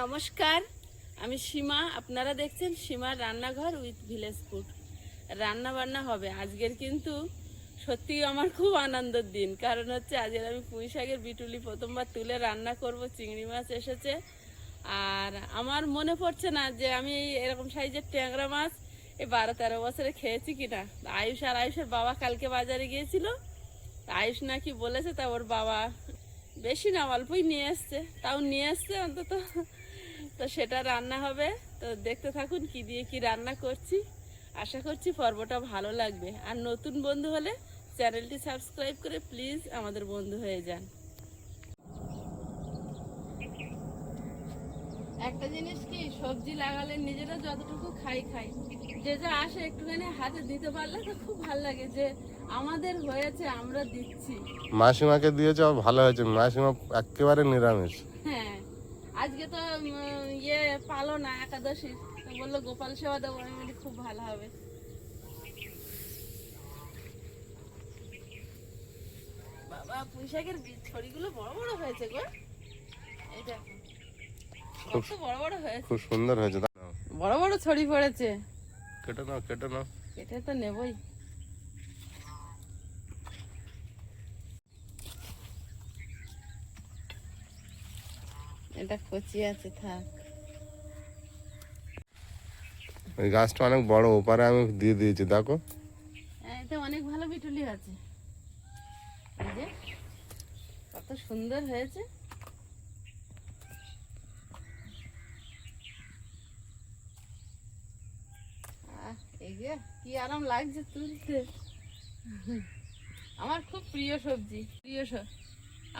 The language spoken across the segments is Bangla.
নমস্কার। আমি সীমা, আপনারা দেখছেন সীমার রান্নাঘর উইথ ভিলেজ ফুড। রান্না বান্না হবে। আজকের কিন্তু সত্যি আমার খুব আনন্দের দিন। কারণ হচ্ছে আজকের আমি পুঁই শাকের বিটুলি প্রথমবার তুলে রান্না করব, চিংড়ি মাছ এসেছে। আর আমার মনে পড়ছে না যে আমি এরকম সাইজের ট্যাংরা মাছ এই বারো তেরো বছরে খেয়েছি কিনা। আয়ুষ আর আয়ুষের বাবা কালকে বাজারে গিয়েছিল। আয়ুষ নাকি বলেছে তা ওর বাবা বেশি না, অল্পই নিয়ে এসছে। তাও নিয়ে এসছে অন্তত তো সেটা রান্না হবে। তো দেখতে থাকুন কি দিয়ে কি রান্না করছি। আশা করছি পর্বটা ভালো লাগবে। আর নতুন বন্ধু হলে চ্যানেলটি সাবস্ক্রাইব করে প্লিজ আমাদের বন্ধু হয়ে যান। একটা জিনিস কি সবজি লাগালে নিজেরা যতটুকু খাই খাই। যে যা আসে একটুখানি হাতে দিতে পারলে তো খুব ভালো লাগে যে আমাদের হয়েছে আমরা দিচ্ছি। মাসিমাকে দিয়েছে ভালো হয়েছে। মাসিমা একেবারে নিরামিষ। হ্যাঁ আজকে তো ইয়ে পালো না একাদশী। তো বলল গোপাল সেবা দেবো। আমি বলি খুব ভালো হবে। বাবা পুঁইশাকের বীজ ছড়িগুলো বড় বড় হয়েছে গো। এই দেখো। কত বড় বড় হয়েছে। খুব সুন্দর হয়েছে বড় বড় ছড়ি পড়েছে। কেটে নাও কেটে নাও। এটা তো নেবই। এটা কচি আছে থাক। ওই গাছটা অনেক বড় ওপারে আমি দিয়ে দিয়েছি দেখো। হ্যাঁ, এতে অনেক ভালো বিটুলি আছে। এই যে কত সুন্দর হয়েছে। আহ, এই যে কি আরাম লাগছে তুলতে। আমার খুব প্রিয় সবজি প্রিয়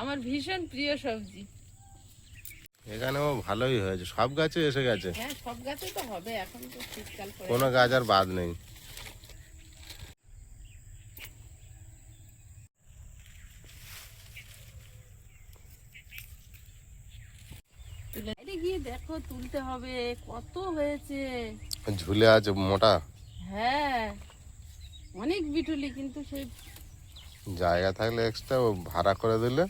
আমার ভীষণ প্রিয় সবজি। এখানেও ভালোই হয়েছে। সব গাছে এসে গেছে। হ্যাঁ সব গাছে তো হবে এখন তো শীতকাল কোনো গাছ আর বাদ নেই। গিয়ে দেখো তুলতে হবে কত হয়েছে। ঝুলে আছে মোটা। হ্যাঁ অনেক বিটুলি কিন্তু সেই জায়গা থাকলে এক্সট্রা ভাড়া করে দিলে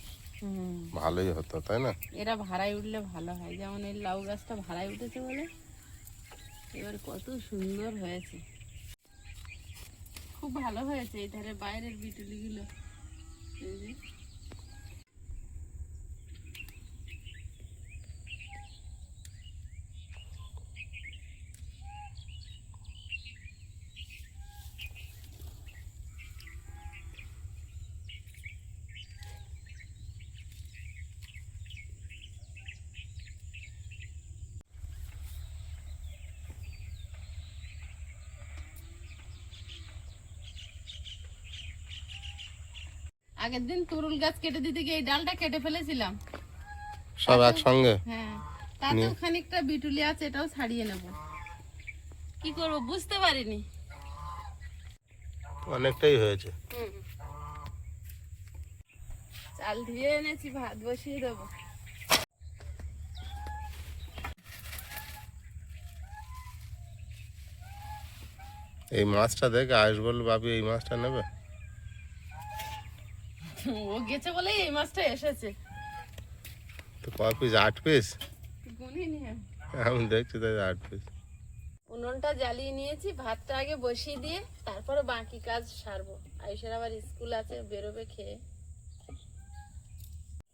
ভালোই হতো, তাই না? এরা ভাড়ায় উঠলে ভালো হয়। যেমন এই লাউ গাছটা ভাড়ায় উঠেছে বলে, এবার কত সুন্দর হয়েছে। খুব ভালো হয়েছে এই ধারে বাইরের বিটুলিগুলো। এই যে। আগের দিন তরুল গাছ কেটে দিতে গিয়ে এই ডালটা কেটে ফেলেছিলাম। সব একসঙ্গে? হ্যাঁ। তাতেও খানিকটা বিটুলি আছে এটাও ছাড়িয়ে নেব। কি করব বুঝতে পারিনি। অনেকটাই হয়েছে। চাল ধুয়ে এনেছি ভাত বসিয়ে দেবো। এই মাছটা দেখে আয়ুষ বলল বাপি এই মাছটা নেবে? ও গেছে বলেই এই মাছটা এসেছে। তো ক পিস আট পিস গুনিনি আমি। আমি দেখছি তাই আট পিস উনুনটা জ্বালিয়ে নিয়েছি ভাতটা আগে বসিয়ে দিয়ে তারপরে বাকি কাজ সারবো। আয়ুষের আবার স্কুল আছে বেরোবে খেয়ে।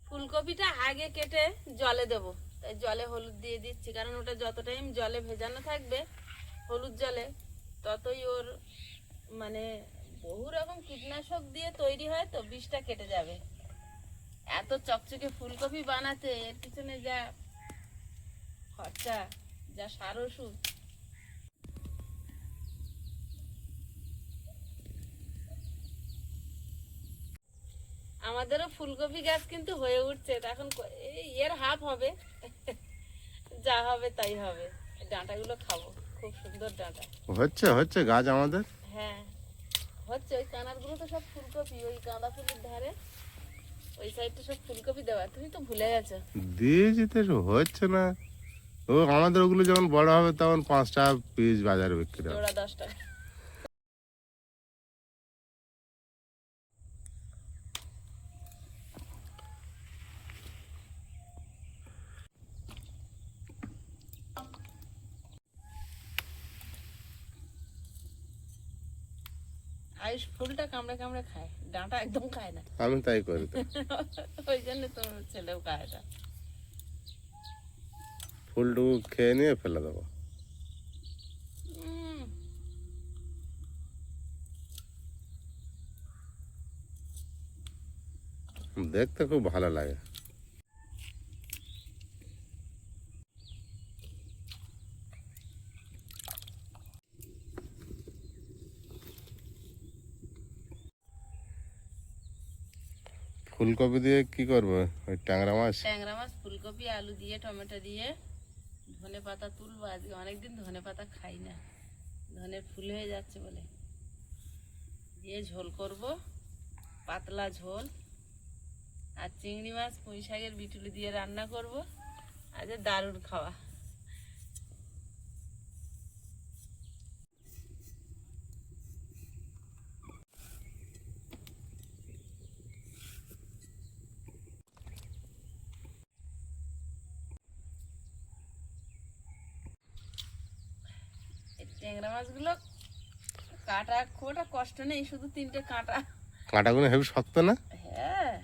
ফুলকপিটা আগে কেটে জলে দেবো। তাই জলে হলুদ দিয়ে দিচ্ছি কারণ ওটা যত টাইম জলে ভেজানো থাকবে হলুদ জলে ততই ওর মানে বহু রকম কীটনাশক দিয়ে তৈরি হয় তো বিষটা কেটে যাবে। এত চকচকে ফুলকপি বানাতে এর পিছনে যা খরচা যা সার ওষুধ। আমাদেরও ফুলকপি গাছ কিন্তু হয়ে উঠছে এখন এই এর হাফ হবে। যা হবে তাই হবে। ডাঁটাগুলো খাব খুব সুন্দর ডাঁটা। হচ্ছে হচ্ছে গাছ আমাদের? হ্যাঁ। হচ্ছে ওই কানারগুলো তো সব ফুলকপি ওই গাঁদা ফুলের ধারে। ওই সাইডটা সব ফুলকপি দেওয়া তুমি তো ভুলে গেছো। দিয়েছি তো হচ্ছে না। ও আমাদের ওগুলো যখন বড় হবে তখন পাঁচটা পিস বাজারে বিক্রি হবে। দশ টাকা ফুলটা কামড়ে কামড়ে খায় ডাঁটা একদম খায় না। আমি তাই করি ওই জন্য তোমার ছেলেও খায় না। ফুলটুকু খেয়ে নিয়ে ফেলে দেবো। দেখতে খুব ভালো লাগে। ফুলকপি দিয়ে কি করব? ওই ট্যাংরা মাছ? ট্যাংরা মাছ, ফুলকপি, আলু দিয়ে, টমেটো দিয়ে, ধনে পাতা তুলবো আজকে। অনেকদিন ধনে পাতা খাই না। ধনে ফুল হয়ে যাচ্ছে বলে। দিয়ে ঝোল করব, পাতলা ঝোল। আর চিংড়ি মাছ, পুঁই শাকের বিটুলি দিয়ে রান্না করব। আজ দারুণ খাওয়া এই ট্যাংরা মাছগুলো কাটা খুব একটা কষ্ট নেই শুধু তিনটে কাঁটা। কাঁটাগুলো হেবি শক্ত না? হ্যাঁ।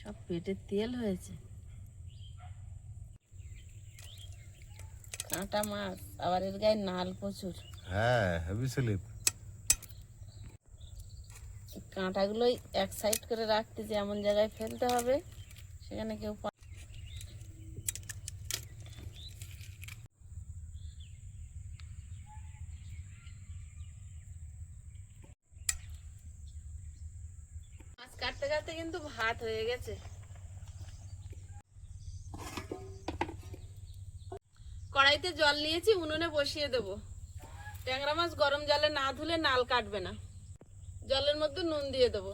সব পেটে তেল হয়েছে। কাঁটা মাছ আবার এর গায়ে নাল প্রচুর। হ্যাঁ হেভি স্লিপ। কাঁটাগুলোই এক সাইড করে রাখতে যে এমন জায়গায় ফেলতে হবে, সেখানে কেউ মাছ কাটতে কাটতে কিন্তু ভাত হয়ে গেছে। কড়াইতে জল নিয়েছি, উনুনে বসিয়ে দেবো। ট্যাংরা মাছ গরম জলে না ধুলে নাল কাটবে না। জলের মধ্যে নুন দিয়ে দেবো।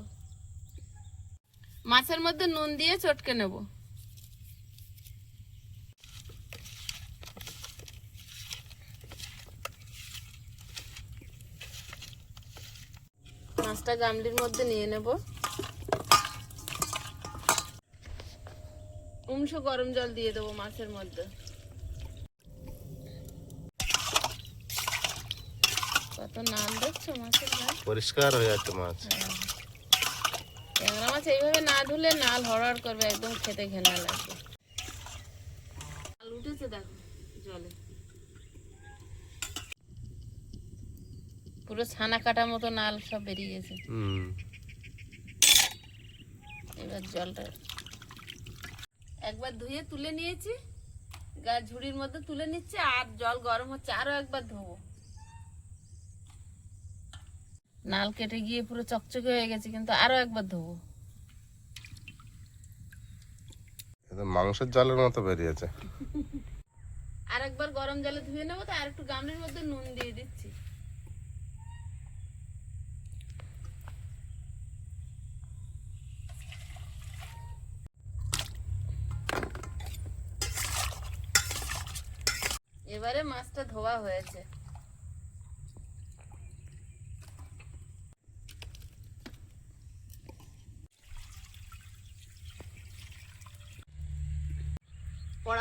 মাছের মধ্যে নুন দিয়ে চটকে নেব। মাছটা গামলির মধ্যে নিয়ে নেব। উমশো গরম জল দিয়ে দেবো মাছের মধ্যে। কত নাম দেখছ মাছের পরিষ্কার হয়ে যাচ্ছে মাছ। ট্যাংরা মাছ এইভাবে না ধুলে নাল হড়হড় করবে একদম খেতে ঘেনা লাগবে। উঠেছে দেখো জলে। পুরো ছানা কাটা মতো নাল সব বেরিয়ে গেছে। এবার জলটা। একবার ধুয়ে তুলে নিয়েছি গা ঝুড়ির মধ্যে তুলে নিচ্ছে আর জল গরম হচ্ছে আরও একবার ধোবো। নাল কেটে গিয়ে পুরো চকচকে হয়ে গেছে কিন্তু আরও একবার ধোবো। এটা মাংসের জলের মতো বেরিয়েছে। আর একবার গরম জলে ধুয়ে নেব তো আর একটু গামলির মধ্যে নুন দিয়ে দিচ্ছি। এবারে মাছটা ধোয়া হয়েছে।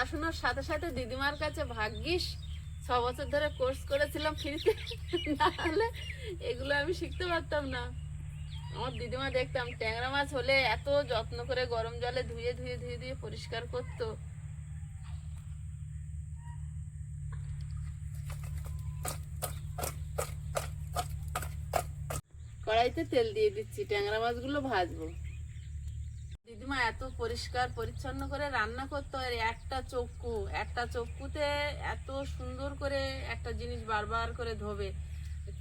পড়াশোনার সাথে সাথে দিদিমার কাছে ভাগ্যিস ছ বছর ধরে কোর্স করেছিলাম ফ্রিতে। না হলে এগুলো আমি শিখতে পারতাম না। আমার দিদিমা দেখতাম ট্যাংরা মাছ হলে এত যত্ন করে গরম জলে ধুয়ে ধুয়ে ধুয়ে ধুয়ে পরিষ্কার করতো। কড়াইতে তেল দিয়ে দিচ্ছি, ট্যাংরা মাছগুলো ভাজবো। দিদিমা এত পরিষ্কার পরিচ্ছন্ন করে রান্না করতো আর একটা চক্কু একটা চক্কুতে এত সুন্দর করে একটা জিনিস বারবার করে ধোবে।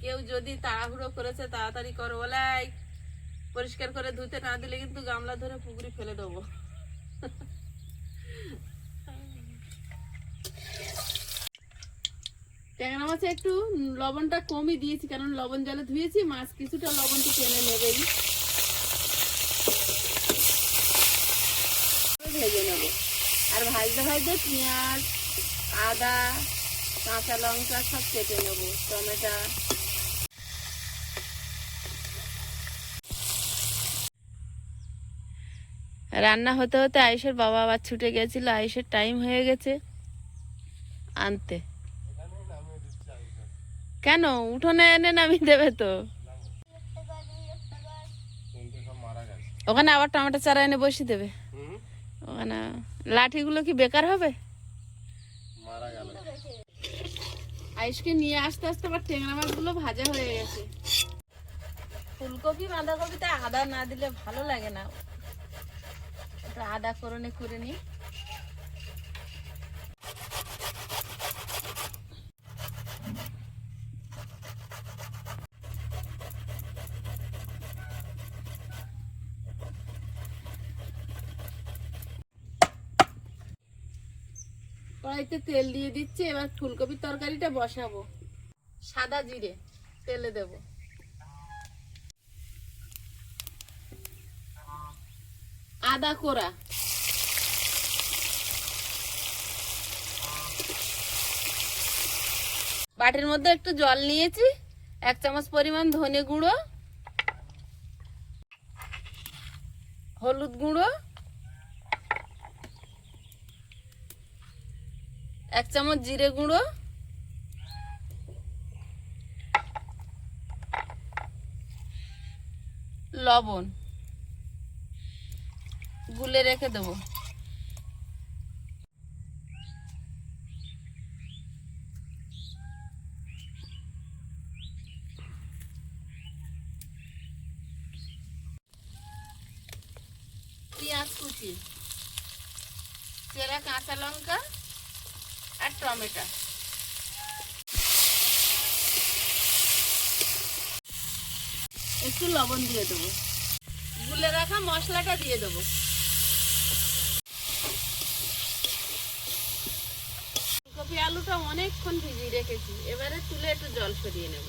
কেউ যদি তাড়াহুড়ো করেছে তাড়াতাড়ি করো বলে "এই, পরিষ্কার করে ধুতে না দিলে কিন্তু গামলা ধরে পুকুরি ফেলে দেবো। ট্যাংরা মাছে একটু লবণটা কমই দিয়েছি কারণ লবণ জলে ধুয়েছি মাছ কিছুটা লবণটা টেনে নেবেই। ভেজে নেব। আর ভাজতে ভাজতে পেঁয়াজ, আদা, কাঁচা লঙ্কা সব কেটে নেব, টমেটো। রান্না হতে হতে আয়ুষের বাবা আবার ছুটে গেছিল, আয়ুষের টাইম হয়ে গেছে আনতে। কেন? উঠোনে এনে নামিয়ে দেবে তো। ওখানে আবার টমেটো চারা এনে বসিয়ে দেবে। ওখানে লাঠিগুলো কি বেকার হবে? মারা গেল। আইসকে নিয়ে আসতে আসতে আবার টেংরা মাছগুলো ভাজা হয়ে গেছে। ফুলকপি বাঁধাকপিতে আদা না দিলে ভালো লাগে না। একটু আদা করনে করে নি কড়াইতে তেল দিয়ে দিচ্ছি, এবার ফুলকপির তরকারিটা বসাবো। সাদা জিরে তেলে দেব। আদা কোরা বাটির মধ্যে একটু জল নিয়েছি, এক চামচ পরিমাণ ধনে গুঁড়ো, হলুদ গুঁড়ো এক চামচ জিরে গুঁড়ো। লবণ। গুলে রেখে দেবো। পেঁয়াজ কুচি। চেরা কাঁচা লঙ্কা। আর টমেটো। একটু লবণ দিয়ে দেবো। গুলে রাখা মশলাটা দিয়ে দেবো। ফুলকপি আলুটা অনেকক্ষণ ভিজিয়ে রেখেছি। এবারে তুলে একটু জল সরিয়ে নেব।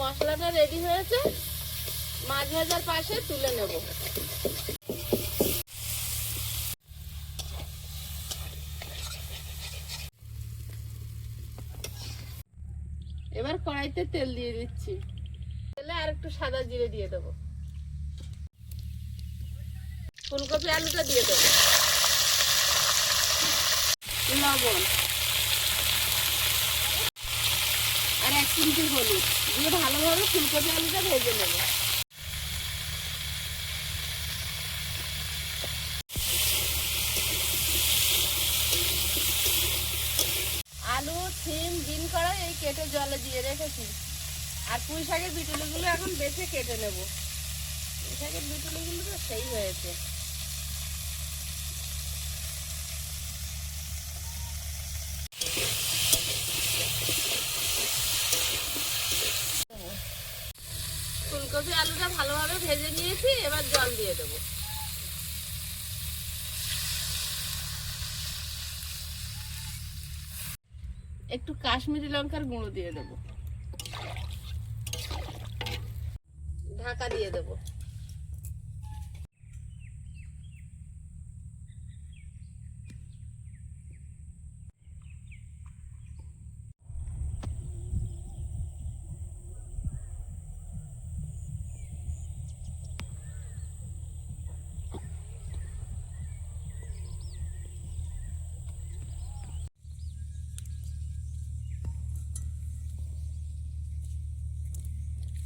মশলাটা রেডি হয়েছে। মাছ ভাজার পাশে তুলে নেব। এবার কড়াইতে তেল দিয়ে দিচ্ছি। তেলে আর একটু সাদা জিরে দিয়ে দেবো। ফুলকপি আলুটা দিয়ে দেবো। লবণ। আর এক চিমটি হলুদ। দিয়ে ভালোভাবে ফুলকপি আলুটা ভেজে নেব আলু সিম ডিম করা এই কেটে জলে দিয়ে রেখেছি। আর পুঁই শাকের বিটুলিগুলো এখন বেছে কেটে নেব। পুঁই শাকের বিটুলিগুলো তো সেই হয়েছে। ফুলকপি আলুটা ভালোভাবে ভেজে নিয়েছি, এবার জল দিয়ে দেবো। একটু কাশ্মীরি লঙ্কার গুঁড়ো দিয়ে দেবো। ঢাকা দিয়ে দেবো।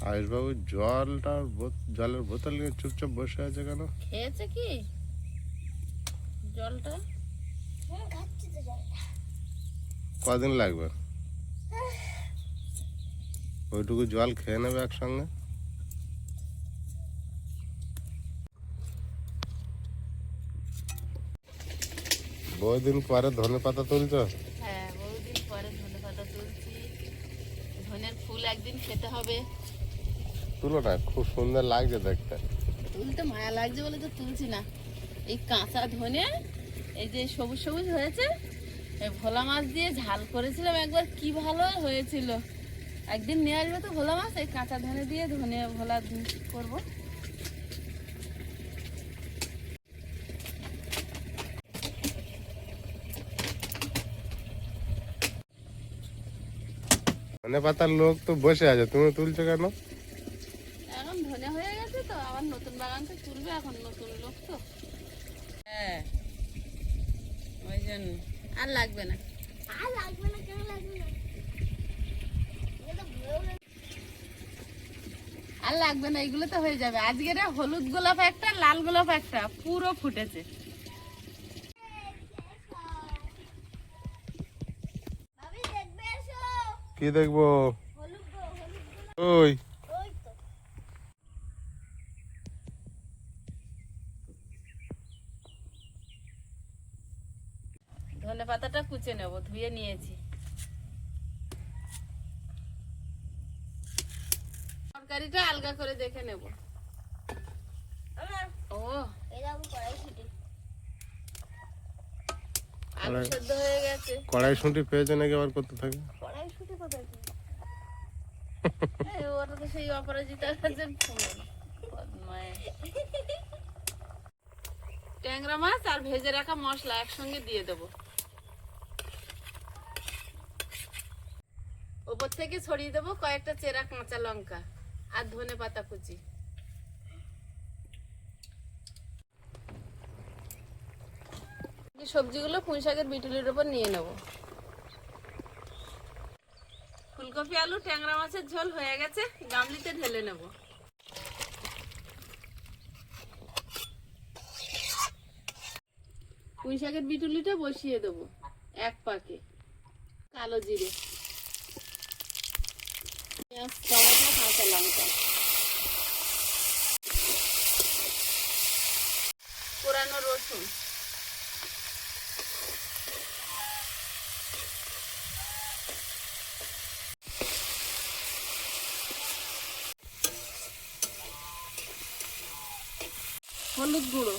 আয়ুষবাবু জলটা বোত- জলের বোতল নিয়ে চুপচাপ বসে আছে কেন? খেয়েছে কি? জলটা? কদিন লাগবে? ওইটুকু জল খেয়ে নেবে একসঙ্গে? বহুদিন পরে ধনে পাতা তুলছো? হ্যাঁ বহুদিন পরে ধনে পাতা তুলছি। ধনের ফুল একদিন খেতে হবে। তুলো না খুব সুন্দর লাগছে দেখতে। তুলতে মায়া লাগছে বলে তো তুলছি না। এই কাঁচা ধনে এই যে সবুজ সবুজ হয়েছে এই ভোলা মাছ দিয়ে ঝাল করেছিলাম একবার কি ভালো হয়েছিল। একদিন নিয়ে আসবে তো ভোলা মাছ এই কাঁচা ধনে দিয়ে ধনে ভোলা করব। ধনে পাতার লোক তো বসে আছে তুমি তুলছো কেন? বাগান তো তুলবে এখন নতুন লোক তো। হ্যাঁ। ওই জন্য। আর লাগবে না। আর লাগবে না কেন লাগবে না? আর লাগবে না এগুলো তো হয়ে যাবে। আজকের হলুদ গোলাপ একটা লাল গোলাপ একটা পুরো ফুটেছে। কি দেখব? ওই ওই তো ধনে কুচে নেব ধুয়ে নিয়েছি। তরকারিটা আলগা করে দেখে নেব। ও। এই দাম কড়াই ছুটি আলু সেদ্ধ হয়ে গেছে। কড়াই পেয়েছে নাকি আবার করতে থাকে? কড়াই কোথায় কি তো সেই অপরাজিতার কাছে ট্যাংরা মাছ আর ভেজে রাখা মশলা একসঙ্গে দিয়ে দেবো। ওপর থেকে ছড়িয়ে দেবো কয়েকটা চেরা কাঁচা লঙ্কা আর ধনে পাতা কুচি। সবজিগুলো পুঁই শাকের বিটুলির ওপর নিয়ে নেব। ফুলকপি, আলু, ট্যাংরা মাছের ঝোল হয়ে গেছে, গামলিতে ঢেলে নেব। পুঁই শাকের বিটুলিটা বসিয়ে দেবো এক পাকে। কালো জিরে। টমেটো কাঁচা লঙ্কা পুরানো রসুন হলুদ গুঁড়ো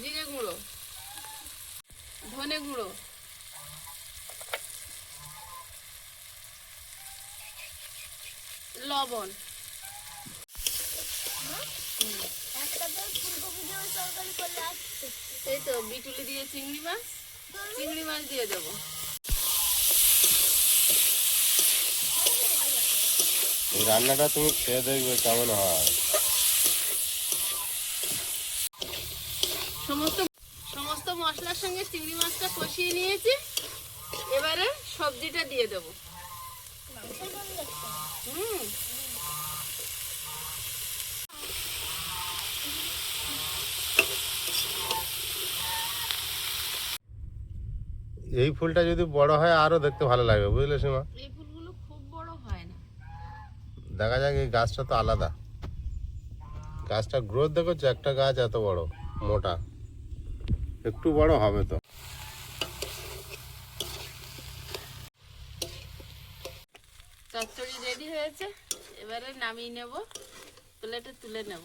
জিরে গুঁড়ো ধনে গুঁড়ো লবণ একটা তো ফুলকপি দিয়ে ওই তরকারি করলে আসছে এই দিয়ে চিংড়ি মাছ চিংড়ি মাছ দিয়ে দেবো। রান্নাটা তুমি খেয়ে দেখবে কেমন হয়। সমস্ত সমস্ত মশলার সঙ্গে চিংড়ি মাছটা কষিয়ে নিয়েছি। এবারে সবজিটা দিয়ে দেবো। হুম। এই ফুলটা যদি বড় হয় আরও দেখতে ভালো লাগবে বুঝলে সীমা? এই ফুলগুলো খুব বড় হয় না। দেখা যাক এই গাছটা তো আলাদা। গাছটা গ্রোথ দেখছ? একটা গাছ এত বড় মোটা। একটু বড় হবে তো। চচ্চড়ি রেডি হয়েছে। এবারে নামিয়ে নেব প্লেটে তুলে নেব।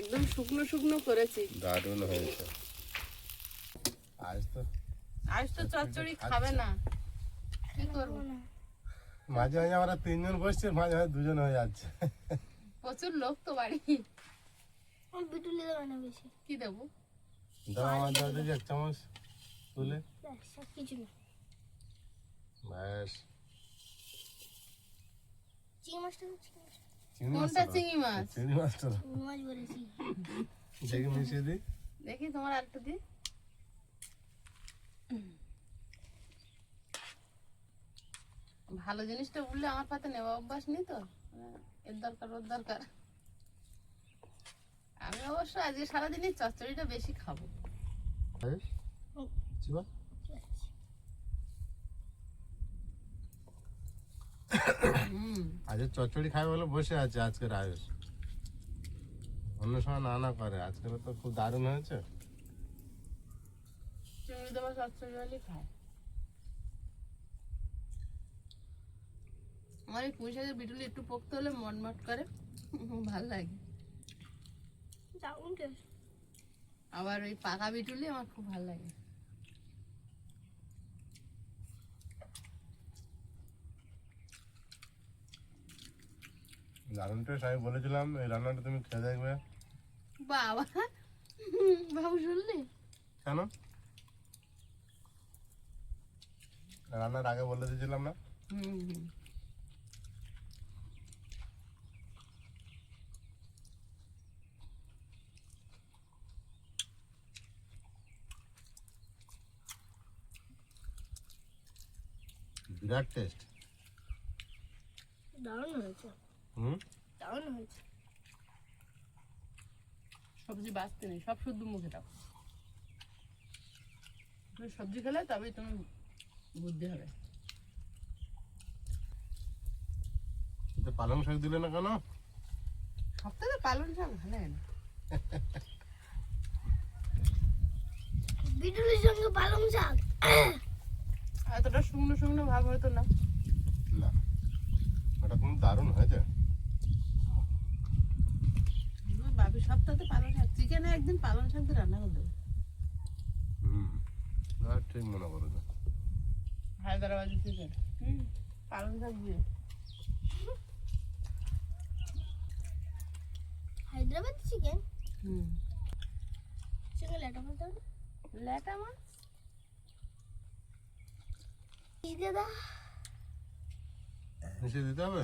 একদম শুকনো শুকনো করেছি। দারুণ হয়েছে। আজ তো আজ তো চচ্চড়ি খাবে না। কি করব? মাঝে মাঝে আমরা তিনজন বসছি মাঝে মাঝে দুজন হয়ে যাচ্ছে। প্রচুর লোক তো বাড়ি। আমি বিটুলি দেবো না বেশি। কি দেবো? দাও আমার দাও দেখি এক চামচ তুলে। কিছু না ব্যাস। চিংড়ি মাছটা কোনটা চিংড়ি মাছ চিংড়ি মাছটা মাছ বলেছি। দেখি মিশিয়ে দিই। দেখি তোমার আরেকটা দি ভালো জিনিসটা উঠলে আমার পাতে নেওয়া অভ্যাস নেই তো? এর দরকার ওর দরকার। আমি অবশ্য আজকে সারাদিনই চচ্চড়িটা বেশি খাব বেশ চিবা হুম আজকে চচ্চড়ি খাবে বলে বসে আছে আজকের আয়ুষ অন্য সময় না না করে আজকের তো খুব দারুণ হয়েছে। চিংড়ি চচ্চড়ি খায়। আমার এই পুঁই শাকের বিটুলি একটু পোক্ত হলে মটমট করে ভালো লাগে। আবার ওই পাকা বিটুলি আমার খুব ভালো লাগে। দারুণ টেস্ট আমি বলেছিলাম এই রান্নাটা তুমি খেয়ে দেখবে। বাবা বাবু শুনলি? কেন? রান্নার আগে বলে দিয়েছিলাম না? বিরাট টেস্ট দারুণ হয়েছে। হুম? দারুণ হয়েছে। সবজি বাঁচতে নেই সব শুদ্ধ মুখে দাও। তুমি সবজি খেলে তবেই তুমি বুদ্ধি হবে। এতে পালং শাক দিলে না কেন? সপ্তাহে পালন শাক ভালো লাগে না বিটুলের সঙ্গে পালং শাক। এতটা শুকনো শুকনো ভাব হতো না। না ওটা কিন্তু দারুণ হয়েছে আমার বাপি সপ্তাহে পালন শাক চিকেনে একদিন পালন শাক দিয়ে রান্না করে দেবো। হুম না ঠিক মনে করো না। হায়দ্রাবাদি চিকেন হুম। পালন শাক দিয়ে? হায়দ্রাবাদ চিকেন? হুম। চিকেন লেটা বলতে হবে ল্যাটা মাছ? কি দাদা। মিশিয়ে দিতে হবে?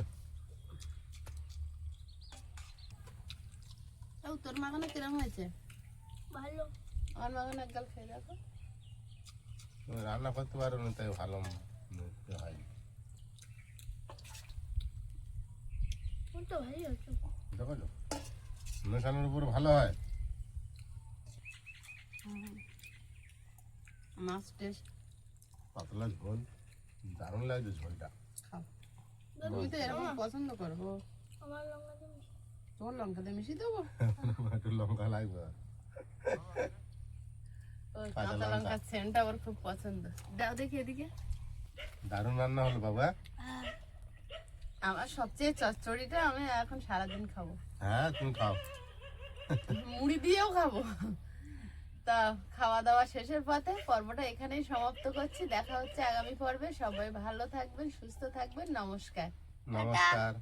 ও তোর মাখানা কিরম হয়েছে? ভালো। আমার মাখানা খেয়ে দেখো। রান্না করতে পারো না তাই ভালো হয়। মেশানোর উপর ভালো হয়। মাছ টেস্ট। পাতলা ঝোল দারুণ লাগছে ঝোলটা। তুমি তো এরকম পছন্দ করব আমার লঙ্কা তোর লঙ্কা দিয়ে মিশিয়ে দেবো? একটু লঙ্কা লাগবে। কাঁচা কাঁচা লঙ্কার সেন্টটা ওর খুব পছন্দ। দাও দেখি এদিকে। দারুণ রান্না হলো বাবা। আমার সবচেয়ে চচ্চড়িটা আমি এখন সারাদিন খাব। হ্যাঁ তুমি খাও। মুড়ি দিয়েও খাব। তা খাওয়া দাওয়া শেষের পথে পর্বটা এখানেই সমাপ্ত করছি। দেখা হচ্ছে আগামী পর্বে। সবাই ভালো থাকবেন সুস্থ থাকবেন। নমস্কার। নমস্কার।